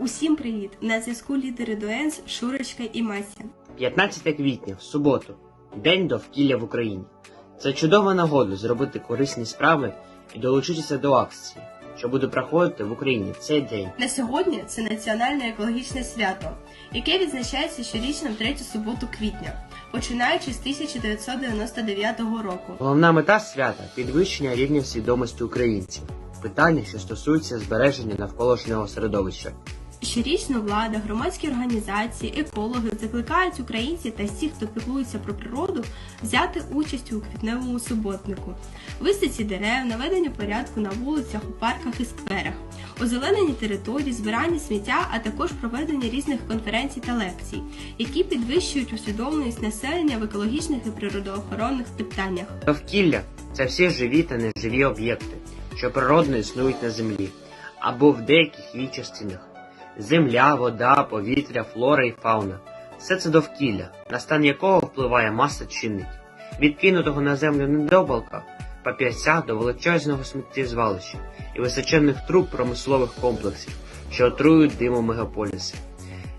Усім привіт! На зв'язку лідери Дуенс, Шурочка і Мася. 15 квітня, в суботу, День довкілля в Україні. Це чудова нагода зробити корисні справи і долучитися до акції, що буде проходити в Україні в цей день. На сьогодні це національне екологічне свято, яке відзначається щорічно в третю суботу квітня, починаючи з 1999 року. Головна мета свята підвищення рівня свідомості українців, питання, що стосуються збереження навколишнього середовища. Щорічно влада, громадські організації, екологи закликають українців та всіх, хто піклується про природу, взяти участь у квітневому суботнику, висадці дерев, наведенню порядку на вулицях, у парках і скверах, озелененні території, збиранні сміття, а також проведення різних конференцій та лекцій, які підвищують усвідомленість населення в екологічних і природоохоронних питаннях. Довкілля це всі живі та неживі об'єкти, що природно існують на землі або в деяких її частинах. Земля, вода, повітря, флора і фауна все це довкілля, на стан якого впливає маса чинників, від кинутого на землю недобалка, папірця до величезного сміттєзвалища і височенних труб промислових комплексів, що отрують димом мегаполіси.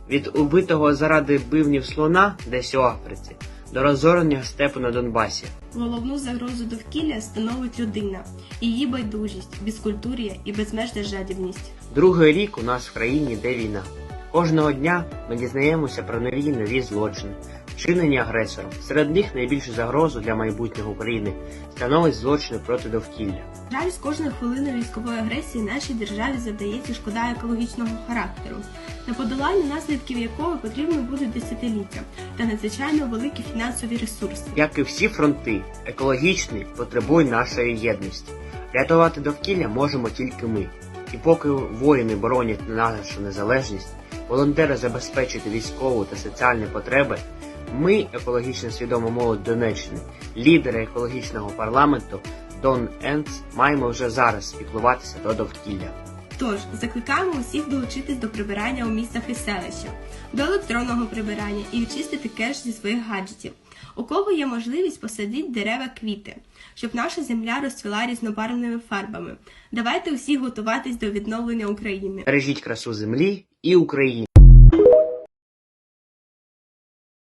Від убитого заради бивнів слона десь у Африці до розорення степу на Донбасі. Головну загрозу довкілля становить людина, її байдужість, безкультурія і безмежна жадібність. Другий рік у нас в країні йде війна. Кожного дня ми дізнаємося про нові нові злочини, вчинені агресором. Серед них найбільшу загрозу для майбутнього України становить злочини проти довкілля. Жаль, з кожною хвилиною військової агресії нашій державі завдається шкода екологічного характеру, на подолання наслідків якої потрібно будуть десятиліття та надзвичайно великі фінансові ресурси. Як і всі фронти, екологічний потребує нашої єдності. Рятувати довкілля можемо тільки ми. І поки воїни боронять нашу незалежність, волонтери забезпечують військову та соціальні потреби, ми, екологічно свідома молодь Донеччини, лідери екологічного парламенту Дон Енц, маємо вже зараз піклуватися до довкілля. Тож закликаємо усіх долучитись до прибирання у містах і селищах, до електронного прибирання і відчистити кеш зі своїх гаджетів. У кого є можливість посадіть дерева квіти, щоб наша земля розцвіла різнобарвними фарбами. Давайте усі готуватись до відновлення України. Бережіть красу землі і України.